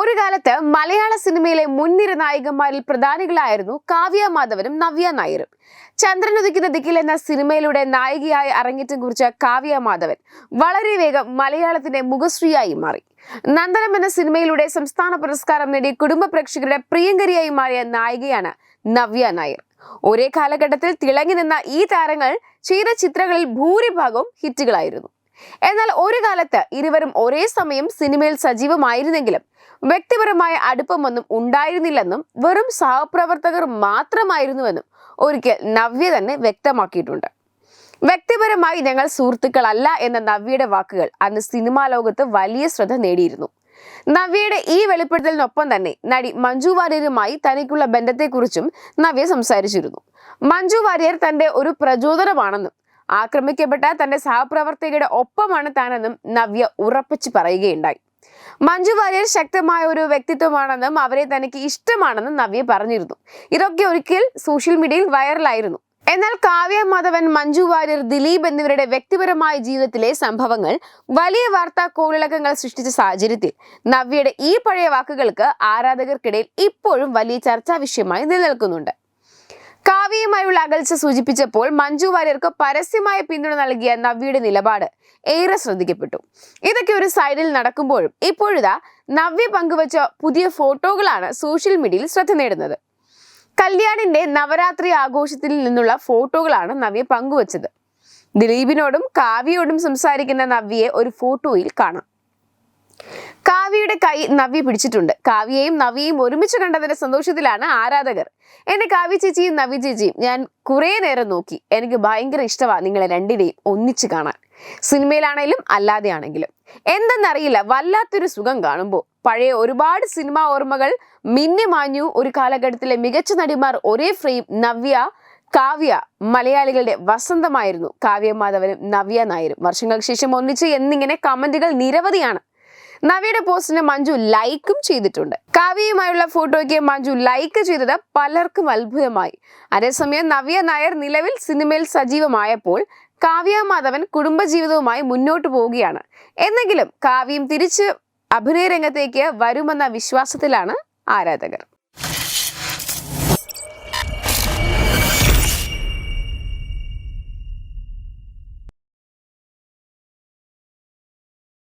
ഒരു കാലത്ത് മലയാള സിനിമയിലെ മുൻനിര നായികന്മാരിൽ പ്രധാനികളായിരുന്നു കാവ്യ മാധവനും നവ്യ നായരും. ചന്ദ്രൻ ഉദിക്കുന്ന ദിക്കിൽ എന്ന സിനിമയിലൂടെ നായികയായി അരങ്ങേറ്റം കുറിച്ച കാവ്യ മാധവൻ വളരെ വേഗം മലയാളത്തിന്റെ മുഖശ്രീയായി മാറി. നന്ദനം എന്ന സിനിമയിലൂടെ സംസ്ഥാന പുരസ്കാരം നേടി കുടുംബ പ്രേക്ഷകരുടെ പ്രിയങ്കരിയായി മാറിയ നായികയാണ് നവ്യ നായർ. ഒരേ കാലഘട്ടത്തിൽ തിളങ്ങി നിന്ന ഈ താരങ്ങൾ ചെയ്ത ചിത്രങ്ങളിൽ ഭൂരിഭാഗവും ഹിറ്റുകളായിരുന്നു. എന്നാൽ ഒരു കാലത്ത് ഇരുവരും ഒരേ സമയം സിനിമയിൽ സജീവമായിരുന്നെങ്കിലും വ്യക്തിപരമായ അടുപ്പമൊന്നും ഉണ്ടായിരുന്നില്ലെന്നും വെറും സഹപ്രവർത്തകർ മാത്രമായിരുന്നുവെന്നും ഒരിക്കൽ നവ്യ തന്നെ വ്യക്തമാക്കിയിട്ടുണ്ട്. വ്യക്തിപരമായി ഞങ്ങൾ സുഹൃത്തുക്കളല്ല എന്ന നവ്യയുടെ വാക്കുകൾ അന്ന് സിനിമാ ലോകത്ത് വലിയ ശ്രദ്ധ നേടിയിരുന്നു. നവ്യയുടെ ഈ വെളിപ്പെടുത്തലിനൊപ്പം തന്നെ നടി മഞ്ജു വാര്യരുമായി തനിക്കുള്ള ബന്ധത്തെക്കുറിച്ചും നവ്യ സംസാരിച്ചിരുന്നു. മഞ്ജു വാര്യർ തന്റെ ഒരു പ്രചോദനമാണെന്നും ആക്രമിക്കപ്പെട്ട തന്റെ സഹപ്രവർത്തകയുടെ ഒപ്പമാണ് താനെന്നും നവ്യ ഉറപ്പിച്ചു പറയുകയുണ്ടായി. മഞ്ജു വാര്യർ ശക്തമായ ഒരു വ്യക്തിത്വമാണെന്നും അവരെ തനിക്ക് ഇഷ്ടമാണെന്നും നവ്യ പറഞ്ഞിരുന്നു. ഇതൊക്കെ ഒരിക്കൽ സോഷ്യൽ മീഡിയയിൽ വൈറലായിരുന്നു. എന്നാൽ കാവ്യ മാധവൻ മഞ്ജു വാര്യർ ദിലീപ് എന്നിവരുടെ വ്യക്തിപരമായ ജീവിതത്തിലെ സംഭവങ്ങൾ വലിയ വാർത്താ കോളിളക്കങ്ങൾ സൃഷ്ടിച്ച സാഹചര്യത്തിൽ നവ്യയുടെ ഈ പഴയ വാക്കുകൾക്ക് ആരാധകർക്കിടയിൽ ഇപ്പോഴും വലിയ ചർച്ചാ വിഷയമായി നിലനിൽക്കുന്നുണ്ട്. കാവ്യയുമായുള്ള അകൽച്ച സൂചിപ്പിച്ചപ്പോൾ മഞ്ജു വാര്യർക്ക് പരസ്യമായ പിന്തുണ നൽകിയ നവ്യയുടെ നിലപാട് ഏറെ ശ്രദ്ധിക്കപ്പെട്ടു. ഇതൊക്കെ ഒരു സൈഡിൽ നടക്കുമ്പോഴും ഇപ്പോഴിതാ നവ്യ പങ്കുവച്ച പുതിയ ഫോട്ടോകളാണ് സോഷ്യൽ മീഡിയയിൽ ശ്രദ്ധ നേടുന്നത്. കല്യാണിന്റെ നവരാത്രി ആഘോഷത്തിൽ നിന്നുള്ള ഫോട്ടോകളാണ് നവ്യ പങ്കുവച്ചത്. ദിലീപിനോടും കാവ്യയോടും സംസാരിക്കുന്ന നവ്യയെ ഒരു ഫോട്ടോയിൽ കാണാം. കാവ്യയുടെ കൈ നവ്യ പിടിച്ചിട്ടുണ്ട്. കാവ്യയും നവ്യയും ഒരുമിച്ച് കണ്ടതിന്റെ സന്തോഷത്തിലാണ് ആരാധകർ. എന്റെ കാവ്യ ചേച്ചിയും നവ്യ ചേച്ചിയും ഞാൻ കുറേ നേരം നോക്കി. എനിക്ക് ഭയങ്കര ഇഷ്ടമാണ് നിങ്ങളെ രണ്ടിനെയും ഒന്നിച്ച് കാണാൻ. സിനിമയിലാണെങ്കിലും അല്ലാതെയാണെങ്കിലും. എന്തെന്നറിയില്ല വല്ലാത്തൊരു സുഖം കാണുമ്പോൾ. പഴയ ഒരുപാട് സിനിമാ ഓർമ്മകൾ മിന്നിമാഞ്ഞു ഒരു കാലഘട്ടത്തിലെ മികച്ച നടിമാർ ഒരേ ഫ്രെയിം നവ്യ കാവ്യ മലയാളികളുടെ വസന്തമായിരുന്നു. കാവ്യ മാധവനും നവ്യ നായരും. വർഷങ്ങൾക്ക് ശേഷം ഒന്നിച്ച് എന്നിങ്ങനെ കമന്റുകൾ നിരവധിയാണ്. നവിയുടെ പോസ്റ്റിന് മഞ്ജു ലൈക്കും ചെയ്തിട്ടുണ്ട്. കാവ്യയുമായുള്ള ഫോട്ടോയ്ക്ക് മഞ്ജു ലൈക്ക് ചെയ്തത് പലർക്കും അത്ഭുതമായി. അതേസമയം നവ്യ നായർ നിലവിൽ സിനിമയിൽ സജീവമായപ്പോൾ കാവ്യ മാധവൻ കുടുംബജീവിതവുമായി മുന്നോട്ടു പോവുകയാണ്. എന്നെങ്കിലും കാവ്യം തിരിച്ച് അഭിനയ രംഗത്തേക്ക് വരുമെന്ന വിശ്വാസത്തിലാണ് ആരാധകർ.